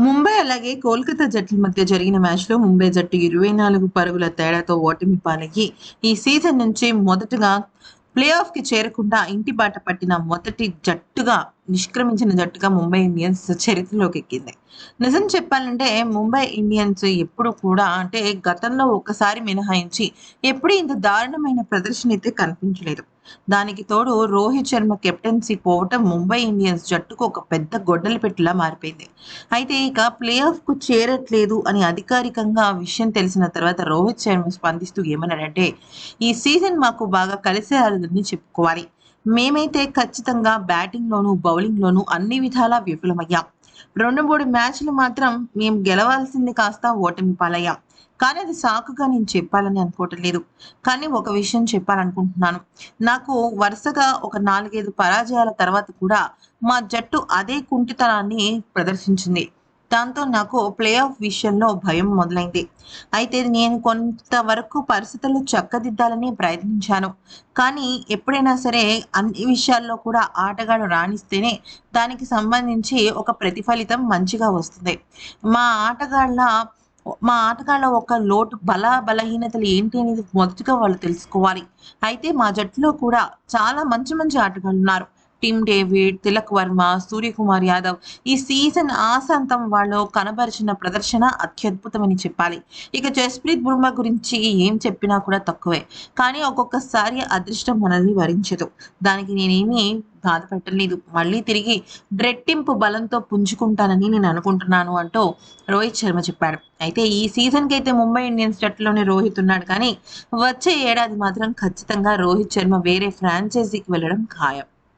ముంబై అలాగే కోల్కతా జట్ల మధ్య జరిగిన మ్యాచ్లో ముంబై జట్టు ఇరవై నాలుగు పరుగుల తేడాతో ఓటమి పాలయ్యి ఈ సీజన్ నుంచి మొదటగా ప్లే ఆఫ్కి చేరకుండా ఇంటి బాట పట్టిన మొదటి జట్టుగా నిష్క్రమించిన జట్టుగా ముంబై ఇండియన్స్ చరిత్రలోకి ఎక్కింది. నిజం చెప్పాలంటే ముంబై ఇండియన్స్ ఎప్పుడు కూడా అంటే గతంలో ఒకసారి మినహాయించి ఎప్పుడు ఇంత దారుణమైన ప్రదర్శన అయితే కనిపించలేదు. దానికి తోడు రోహిత్ శర్మ కెప్టెన్సీ పోవటం ముంబై ఇండియన్స్ జట్టుకు ఒక పెద్ద గొడ్డలి పెట్టిలా మారిపోయింది. అయితే ఇక ప్లే ఆఫ్కు చేరట్లేదు అని అధికారికంగా ఆ విషయం తెలిసిన తర్వాత రోహిత్ శర్మ స్పందిస్తూ ఏమన్నాడంటే ఈ సీజన్ మాకు బాగా కలిసే రాలేదని చెప్పుకోవాలి. మేమైతే ఖచ్చితంగా బ్యాటింగ్లోనూ బౌలింగ్లోనూ అన్ని విధాలా విఫలమయ్యాం. రెండు మూడు మ్యాచ్లు మాత్రం మేము గెలవాల్సింది కాస్త ఓటమి పాలయ్యాం. కానీ అది సాకుగా నేను చెప్పాలని అనుకోవటం లేదు. కానీ ఒక విషయం చెప్పాలనుకుంటున్నాను. నాకు వరుసగా ఒక నాలుగైదు పరాజయాల తర్వాత కూడా మా జట్టు అదే కుంటితనాన్ని ప్రదర్శించింది. దాంతో నాకు ప్లే ఆఫ్ విషయంలో భయం మొదలైంది. అయితే నేను కొంతవరకు పరిస్థితులు చక్కదిద్దాలని ప్రయత్నించాను. కానీ ఎప్పుడైనా సరే అన్ని విషయాల్లో కూడా ఆటగాడు రాణిస్తేనే దానికి సంబంధించి ఒక ప్రతిఫలితం మంచిగా వస్తుంది. మా ఆటగాళ్ళ మా ఆటగాళ్ళ ఒక లోటు బల బలహీనతలు ఏంటి అనేది మొదటిగా వాళ్ళు తెలుసుకోవాలి. అయితే మా జట్టులో కూడా చాలా మంచి మంచి ఆటగాళ్ళు ఉన్నారు. టిమ్ డేవిడ్ తిలక్ వర్మ సూర్యకుమార్ యాదవ్ ఈ సీజన్ ఆసాంతం వాళ్ళు కనబరిచిన ప్రదర్శన అత్యద్భుతమని చెప్పాలి. ఇక జస్ప్రీత్ బుర్మా గురించి ఏం చెప్పినా కూడా తక్కువే. కానీ ఒక్కొక్కసారి అదృష్టం మనల్ని వరించదు. దానికి నేనేమీ బాధపెట్టలేదు. మళ్ళీ తిరిగి రెట్టింపు బలంతో పుంజుకుంటానని నేను అనుకుంటున్నాను అంటూ రోహిత్ శర్మ చెప్పాడు. అయితే ఈ సీజన్కి అయితే ముంబై ఇండియన్స్ జట్టులోనే రోహిత్ ఉన్నాడు కానీ వచ్చే ఏడాది మాత్రం ఖచ్చితంగా రోహిత్ శర్మ వేరే ఫ్రాంచైజీకి వెళ్ళడం ఖాయం.